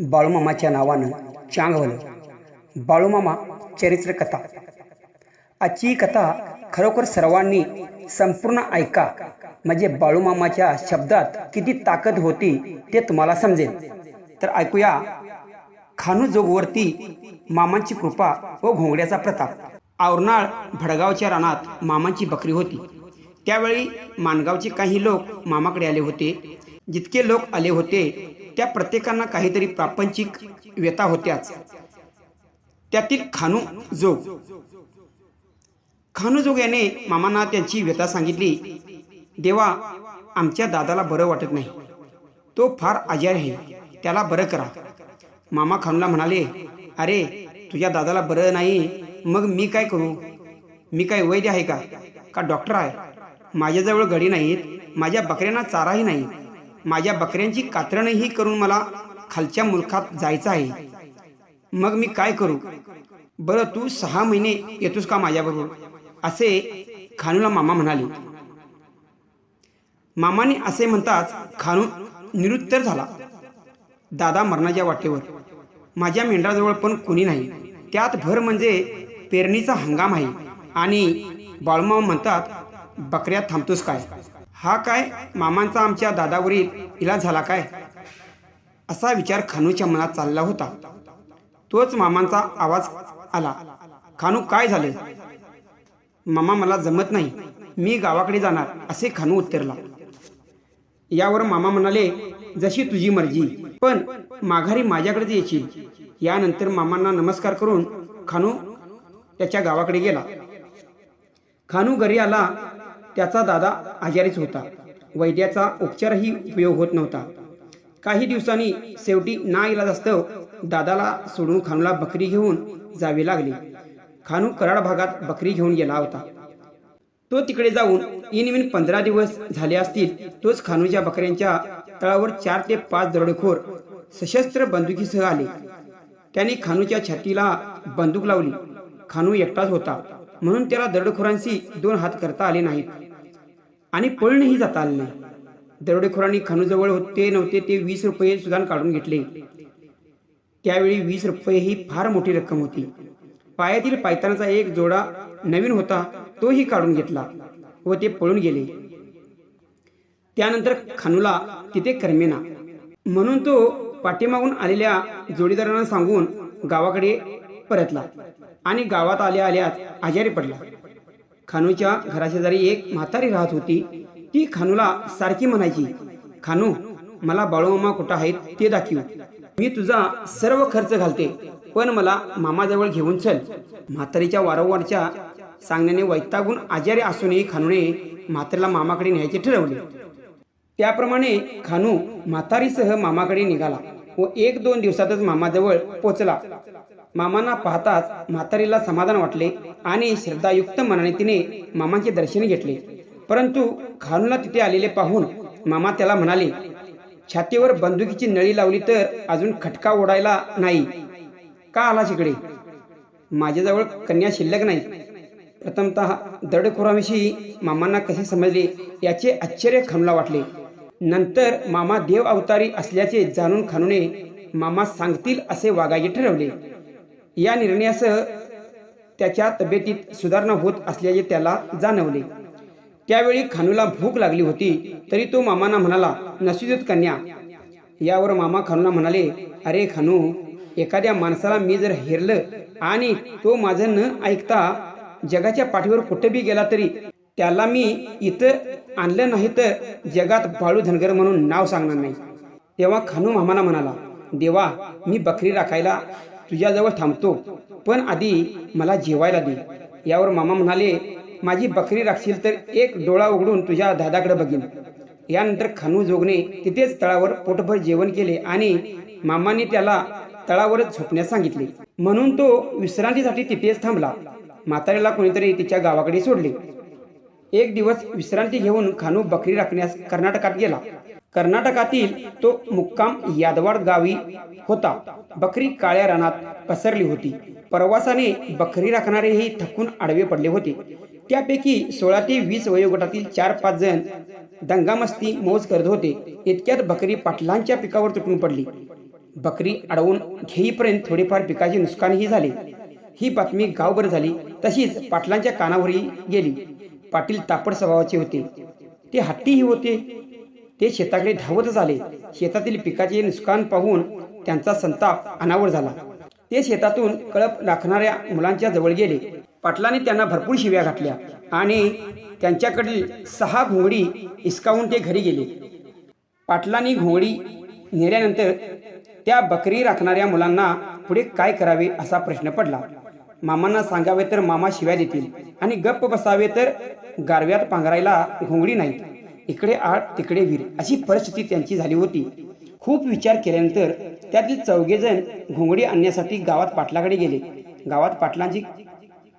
बाळूमामाच्या नावानं चांगवलं. बाळूमामा चरित्रकथा. आजची कथा खरोखर सर्वांनी संपूर्ण ऐका. म्हणजे बाळूमामाच्या शब्दात किती ताकद होती ते तुम्हाला समजेल. तर ऐकूया खानू जोगवरती मामांची कृपा व घोंगड्याचा प्रताप. आवरनाळ भडगावच्या रानात मामांची बकरी होती. त्यावेळी माणगावचे काही लोक मामाकडे आले होते. जितके लोक आले होते त्या प्रत्येकांना काहीतरी प्रापंचिक व्यथा होत्याच. त्यातील खानू जोग. खानूजोग याने मामांना त्यांची व्यथा सांगितली देवा आमच्या दादाला बरं वाटत नाही. तो फार आजार आहे. त्याला बरं करा. मामा खानूला म्हणाले अरे तुझ्या दादाला बरं नाही. मग मी काय करू? मी काय वैद्य आहे का? का डॉक्टर आहे? माझ्याजवळ घडी नाहीत. माझ्या बकऱ्यांना चाराही नाही माझ्या बकऱ्यांची कातरणही करून मला खालच्या मुलखात जायचं आहे. मग मी काय करू? बरं तू सहा महिने येतोस का माझ्याबरोबर? असे खानूला मामा म्हणाले. मामाने असे म्हणताच खानू निरुत्तर झाला. दादा मरणाच्या वाटेवर. माझ्या मेंढराजवळ पण कोणी नाही. त्यात भर म्हणजे पेरणीचा हंगाम आहे. आणि बाळूमामा म्हणतात बकऱ्या थांबतोस काय? हा काय? मामांचा आमच्या दादावरील इलाज झाला काय? असा विचार खानूच्या मनात चालला होता. तोच मामांचा आवाज आला. खानू काय झालं? मामा मला जमत नाही. मी गावाकडे जाणार असे खानू उत्तरला. यावर मामा म्हणाले जशी तुझी मर्जी. पण माघारी माझ्याकडेच येशील यानंतर मामांना नमस्कार करून खानू त्याच्या गावाकडे गेला. खानू घरी आला. त्याचा दादा आजारीच होता. वैद्याचा उपचारही उपयोग होत नव्हता. काही दिवसांनी शेवटी ना असतं दादाला सोडून खानूला बकरी घेऊन जावे लागले. खानू कराड भागात बकरी घेऊन गेला होता. तो तिकडे जाऊन इनविन पंधरा दिवस झाले असतील तोच खानूच्या बकऱ्यांच्या तळावर चार ते पाच दरोडेखोर सशस्त्र बंदुकीसह आले. त्याने खानूच्या छातीला बंदूक लावली. खानू एकटाच होता. म्हणून त्याला दरोडेखोरांशी दोन हात करता आले नाहीत. आणि पळूनही जाता आले नाही. दरोडेखोरांनी खानूजवळ होते नव्हते ते वीस रुपये सुद्धा काढून घेतले. त्यावेळी वीस रुपये ही फार मोठी रक्कम होती. पायातील पायतानाचा एक जोडा नवीन होता तोही काढून घेतला व ते पळून गेले. त्यानंतर खानूला तिथे करमेना. म्हणून तो पाठीमागून आलेल्या जोडीदारांना सांगून गावाकडे परतला. आणि गावात आल्या आल्याच आजारी पडला. खानूच्या घराशेजारी एक म्हातारी राहत होती. ती खानूला सारखी म्हणायची खानू मला बाळूमामा कुठं आहेत ते दाखव. मी तुझा सर्व खर्च घालते पण मला मामाजवळ घेऊन चल म्हातारीच्या वारंवारच्या सांगण्याने वैतागून आजारी असूनही खानूने म्हातारीला मामाकडे न्यायचे ठरवले. त्याप्रमाणे खानू म्हातारीसह मामाकडे निघाला व एक दोन दिवसातच मामाजवळ पोचला. मामांना पाहताच म्हातारीला समाधान वाटले आणि श्रद्धायुक्त मनाने तिने मामाचे दर्शन घेतले. परंतु खानूला तिथे आलेले पाहून मामा त्याला म्हणाले छातीवर बंदुकीची नळी लावली तर अजून खटका ओढायला नाही. का आला तिकडे माझ्याजवळ कन्या शिल्लक नाही. प्रथमतः दडखोराविषयी मामांना कसे समजले याचे आश्चर्य खानूला वाटले. नंतर मामा देव अवतारी असल्याचे जाणून खानूने मामा सांगतील असे वागायचे ठरवले. या निर्णयासह त्याच्या तब्येतीत सुधारणा होत असल्याचे त्याला जाणवले. त्यावेळी खानूला भूक लागली होती तरी तो मामांना म्हणाला नसुदेत कन्या. यावर मामा खानूला म्हणाले अरे खानू एखाद्या माणसाला मी जर हेरलं आणि तो माझं न ऐकता जगाच्या पाठीवर कुठे बी गेला तरी त्याला मी इथं आणलं नाही तर जगात बाळू धनगर म्हणून नाव सांगणार नाही. तेव्हा खानू मामाला म्हणाला देवा मी बकरी राखायला तुझ्याजवळ थांबतो. पण आधी मला जेवायला दे. यावर मामा म्हणाले माझी बकरी राखशील तर एक डोळा उघडून तुझ्या दादाकडे बघीन. यानंतर खानू जोगणे तिथेच तळावर पोटभर जेवण केले आणि मामाने त्याला तळावरच झोपण्यास सांगितले. म्हणून तो विश्रांतीसाठी तिथेच थांबला. म्हातारीला कोणीतरी तिच्या गावाकडे सोडले. एक दिवस विश्रांती घेऊन खानू बकरी राखण्यास कर्नाटकात गेला. कर्नाटकातील तो मुक्काम यादवाड गावी होता. बकरी काळ्या रानात पसरली होती. प्रवासाने बकरी राखणारेही थकून आडवे पडले होते. त्यापैकी सोळा ते वीस वयोगटातील चार पाच जण दंगामस्ती मौज करत होते. इतक्यात बकरी पाटलांच्या पिकावर तुटून पडली. बकरी अडवून घेईपर्यंत थोडेफार पिकाचे नुकसानही झाले. ही बातमी गावभर झाली. तशीच पाटलांच्या कानावरही गेली. पाटील तापड स्वभावाचे होते. ते हट्टीही होते. ते शेताकडे धावतच आले शेतातील पिकाचे नुकसान पाहून त्यांचा संताप अनावर झाला. ते शेतातून कळप राखणाऱ्या मुलांच्या जवळ गेले. पाटलाने त्यांना भरपूर शिव्या घातल्या आणि त्यांच्याकडील सहा घोंगडी हिसकावून ते घरी गेले. पाटलांनी घोंगडी नेल्यानंतर त्या बकरी राखणाऱ्या मुलांना पुढे काय करावे असा प्रश्न पडला. मामांना सांगावे तर मामा शिव्या देतील आणि गप्प बसावे तर गारव्यात पांघरायला घोंगडी नाहीत. इकडे आड तिकडे वीर अशी परिस्थिती त्यांची झाली होती. खूप विचार केल्यानंतर त्यातील चौघेजण घोंगडी आणण्यासाठी गावात पाटलाकडे गेले. गावात पाटलांची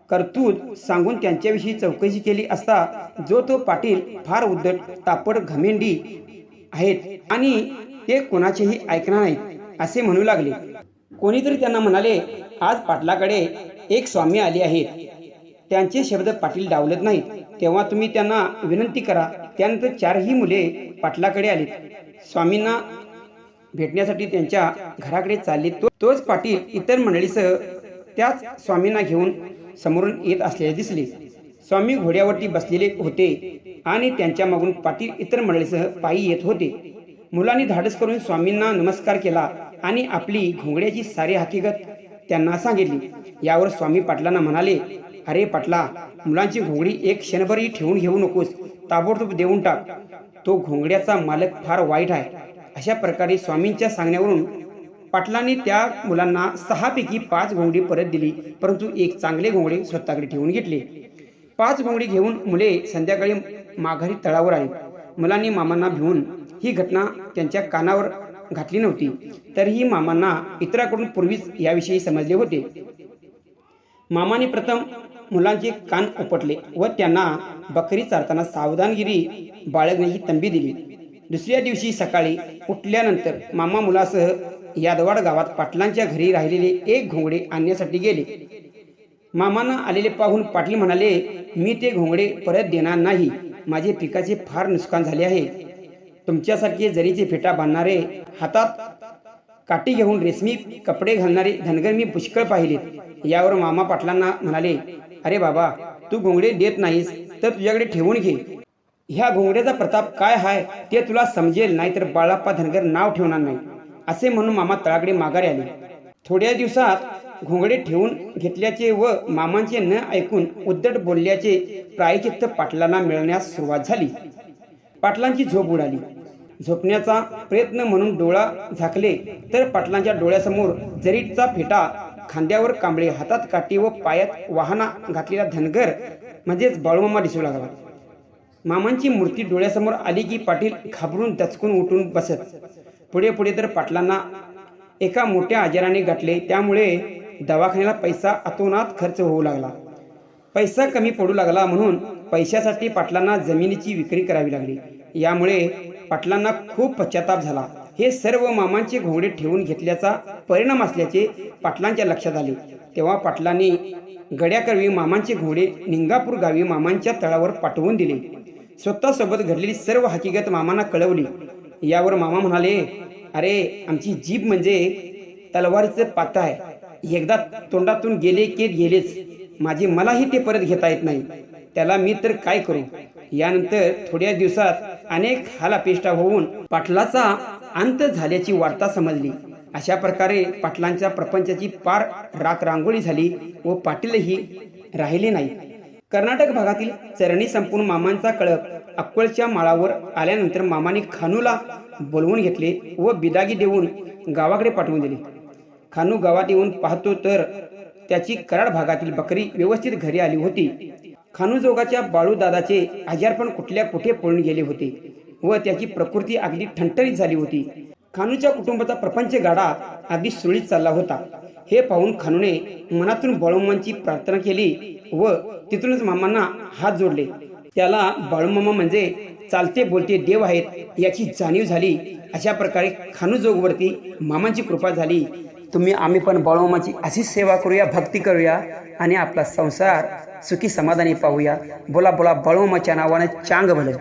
कर्तूत सांगून त्यांच्याविषयी चौकशी केली असता जो तो पाटील फार उद्धट तापड घमेंडी आहेत आणि ते कोणाचेही ऐकणार नाहीत असे म्हणू लागले. कोणीतरी त्यांना म्हणाले आज पाटलाकडे एक स्वामी आले आहेत. त्यांचे शब्द पाटील डावलत नाहीत. तेव्हा तुम्ही त्यांना विनंती करा. त्यानंतर चारही मुले पाटलाकडे आली स्वामींना भेटण्यासाठी त्यांच्या घराकडे चालले तो तोच पाटील इतर मंडळीसह त्याच स्वामींना घेऊन समोरून येत असलेले दिसले. स्वामी घोड्यावरती बसलेले होते आणि त्यांच्या मागून पाटील इतर मंडळीसह पायी येत होते. मुलांनी धाडस करून स्वामींना नमस्कार केला आणि आपली घोंगड्याची सारी हकीकत त्यांना सांगितली. यावर स्वामी पाटलांना म्हणाले अरे पाटला मुलांची घोंगडी एक क्षणभरही ठेवून घेऊ नकोस. ताबडतोब देऊन टाक. तो घोंगड्याचा मालक फार वाईट आहे. अशा प्रकारे स्वामींच्या सांगण्यावरून पाटलांनी त्या मुलांना सहापैकी पाच घोंगडी परत दिली. परंतु एक चांगले घोंगडे स्वतःकडे ठेवून घेतले. पाच घोंगडी घेऊन मुले संध्याकाळी माघारी तळावर आली. मुलांनी मामांना भिवून ही घटना त्यांच्या कानावर घातली नव्हती. तरीही मामांना इतरांकडून पूर्वीच याविषयी समजले होते. मामाने प्रथम मुलांचे कान उपटले व त्यांना बकरी चारताना सावधानगिरी बाळगण्याची तंबी दिली. दुसऱ्या दिवशी सकाळी उठल्यानंतर मामा मुलासह यादवाड गावात पाटलांच्या घरी राहिलेले एक घोंगडे आणण्यासाठी गेले. मामांना आलेले पाहून पाटील म्हणाले मी ते घोंगडे परत देणार नाही. माझे पिकाचे फार नुकसान झाले आहे. तुमच्यासारखे जरीचे फेटा बांधणारे हातात काठी घेऊन रेशमी कपडे घालणारे धनगर मी पुष्कळ पाहिलेत. यावर मामा पाटलांना म्हणाले अरे बाबा तू घोंगडे देत नाहीस तर तुझ्याकडे ठेवून घे. ह्या घोंगड्याचा प्रताप काय हाय ते तुला समजेल नाहीतर बाळाप्पा धनगर नाव ठेवणार नाही. असे म्हणून मामा तळाकडे माघारी आले. थोड्या दिवसात घोंगडे ठेवून घेतल्याचे व मामांचे न ऐकून उद्धट बोलल्याचे प्रायचित्त पाटलांना मिळण्यास सुरुवात झाली. पाटलांची झोप उडाली. झोपण्याचा प्रयत्न म्हणून डोळा झाकले तर पाटलांच्या डोळ्यासमोर जरीचा फेटा खांद्यावर कांबळे हातात काठी व पायात वाहना घातलेला धनगर म्हणजेच बाळूमामा दिसू लागला. मामांची मूर्ती डोळ्यासमोर आली की पाटील घाबरून दचकून उठून बसत. पुढे पुढे तर पाटलांना एका मोठ्या आजाराने गाठले. त्यामुळे दवाखान्याला पैसा अतोनात खर्च होऊ लागला. पैसा कमी पडू लागला म्हणून पैशासाठी पाटलांना जमिनीची विक्री करावी लागली. यामुळे पाटलांना खूप पश्चाताप झाला. हे सर्व मामांचे घोंगडे ठेवून घेतल्याचा परिणाम असल्याचे पाटलांच्या लक्षात आले. तेव्हा पाटलांनी गड्याकरवी मामांचे घोडे निंगापूर गावी मामांच्या तळावर पाठवून दिले. स्वतः सोबत घडलेली सर्व हकीकत मामांना कळवली. यावर मामा म्हणाले अरे आमची जीभ म्हणजे तलवारीचं पात आहे. एकदा तोंडातून गेले की गेलेच. माझे मलाही ते परत घेता येत नाही. त्याला मी तर काय करू? यानंतर थोड्या दिवसात अनेक हालापेष्टा होऊन पाटलाचा अंत झाल्याची वार्ता समजली. अशा प्रकारे पाटलांच्या प्रपंचाची पार राख रांगोळी झाली व पाटीलही राहिले नाही. कर्नाटक भागातील चरणी संपून मामांचा कळप अक्कलच्या माळावर आल्यानंतर मामाने खानूला बोलवून घेतले व बिदागी देऊन गावाकडे पाठवून दिले. खानू गावात येऊन पाहतो तर त्याची कराड भागातील बकरी व्यवस्थित घरी आली होती. खानूजोगाच्या बाळूदादाचे आजारपण कुठल्या कुठे पळून गेले होते? व त्याची प्रकृती अगदी ठणठणीत झाली होती. खानूच्या कुटुंबाचा प्रपंच गाडा अगदी सुरळीत चालला होता. हे पाहून खानूने मनातून बाळूमामांची प्रार्थना केली व तिथूनच मामांना हात जोडले. त्याला बाळूमामा म्हणजे चालते बोलते देव आहेत याची जाणीव झाली. अशा प्रकारे खानूजोगवरती मामांची कृपा झाली. तुम्ही आम्ही पण बाळूमामाची अशीच सेवा करूया भक्ती करूया आणि आपला संसार सुखी समाधानी पाहूया. बोला बोला बाळूमामाच्या नावाने चांग भलं